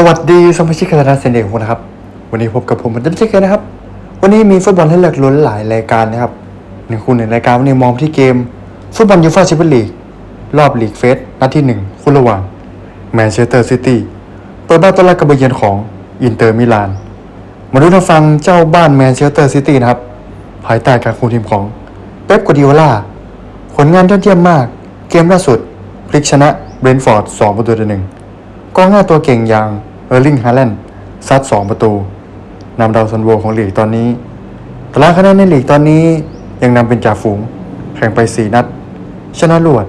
สวัสดีสมาชิกคณะเซนเด็กของนะครับ วันนี้พบกับผมมันจะเช่นเคยนะครับ วันนี้มีฟุตบอลให้เลือกล้นหลายรายการนะครับหนึ่งคู่หนึ่งรายการวันนี้มองที่เกม ฟุตบอลยูฟ่าแชมเปี้ยนลีกรอบลีกเฟสนัดที่หนึ่งคู่ระหว่างแมนเชสเตอร์ซิตี้เปิดบ้านต้อนรับกับเบอร์เยือนของอินเตอร์มิลาน มาดูทางฟังเจ้าบ้านแมนเชสเตอร์ซิตี้นะครับ ภายใต้การคุมทีมของเป๊ปกัวดิโอลาผลงานยอดเยี่ยมมาก เกมล่าสุดพลิกชนะเบรนท์ฟอร์ด2ประตูต่อหนึ่งกองหน้าตัวเก่งอย่าง เออร์ลิงฮาแลนด์ซัด 2 ประตูนำดาวซันโวของลีกตอนนี้ตารางคะแนนในลีกตอนนี้ยังนำเป็นจ่าฝูง แข่งไป 4 นัด ชนะรวด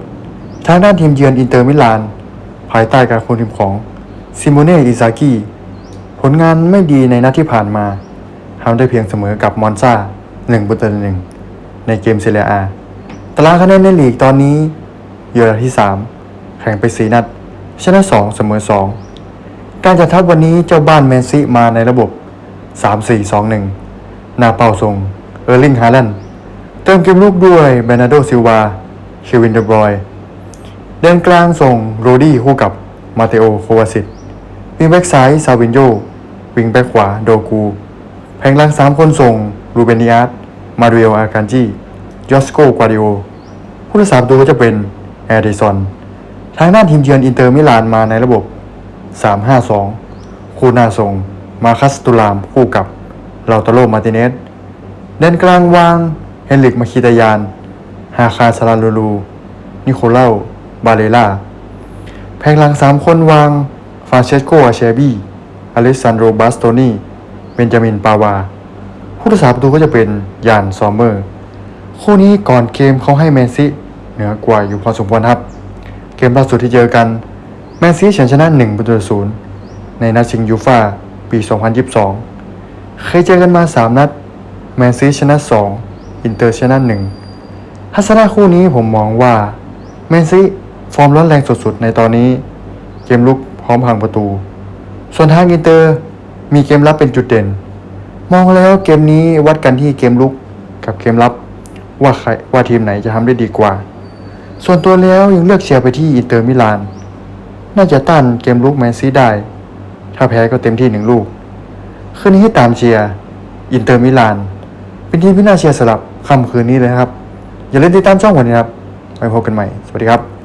ทางด้านทีมเยือนอินเตอร์มิลาน ภายใต้การคุมทีมของซิโมเน่อิซากิผลงานไม่ดีในนัดที่ผ่านมาทำได้เพียงเสมอกับมอนซา1ประตูต่อหนึ่งในเกมเซเรียอาตารางคะแนนในลีกตอนนี้อยู่อันดับที่ 3 แข่งไป 4 นัด ชนะ 2 เสมอ 2 การจัดทัพวันนี้เจ้าบ้านแมนซีมาในระบบ 3-4-2-1หน้าเป้าทรง เออร์ลิงฮาแลนด์เติมเกมลุกด้วยเบรนาโดซิลวาเควินเดบรอยเดินกลางส่งโรดี้คู่กับมาเตโอโควาซิตวิงแบ็กซ้ายซาวินโยวิงแบ็กขวาโดกู แผงหลัง3คนส่งรูเบนิอาร์ตมาดูเอลอาการจียอสโกกวาดิโอผู้รักษาประตูก็จะเป็นแอดิสันทางด้านทีมเยือนอินเตอร์มิลานมาในระบบ 3-5-2 คู่นาทรง มาคัสตูลามคู่กับลาตาโรมาติเนสเดนกลางวาง เฮนริกมาคิตายาน ฮาคาซาลาลูลู นิโคลาบาเลล่า แผงหลัง3คนวาง ฟานเชสโกอาเชบีอเลสซานโดบาสโตนีเบนจามินปาวา ผู้รักษาประตูก็จะเป็นยานซอมเมอร์ คู่นี้ก่อนเกมเขาให้แมนซีเหนือกว่าอยู่พอสมควรครับ เกมล่าสุดที่เจอกัน แมนซีเฉือนชนะ1ประตูศูนย์ในนัดชิงยูฟาปี 2022 เคยเจอกันมา 3 นัด แมนซีชนะ 2 อินเตอร์ชนะ 1 ทัศนะคู่นี้ผมมองว่า แมนซีฟอร์มร้อนแรงสุดๆ ในตอนนี้ เกมลุกพร้อมพังประตู ส่วนทางอินเตอร์มีเกมรับเป็นจุดเด่น มองแล้วเกมนี้วัดกันที่เกมลุกกับเกมรับว่าใครว่าทีมไหนจะทำได้ดีกว่า ส่วนตัวแล้วยังเลือกเชียร์ไปที่อินเตอร์มิลาน น่าจะต้านเกมลุกแมนซีได้ ถ้าแพ้ก็เต็มที่หนึ่งลูก คืนนี้ให้ตามเชียร์ อินเตอร์มิลาน เป็นทีมที่น่าเชียร์สลับค่ำคืนนี้เลยนะครับ อย่าลืมติดตามช่องวันนี้นะครับ ไว้พบกันใหม่ สวัสดีครับ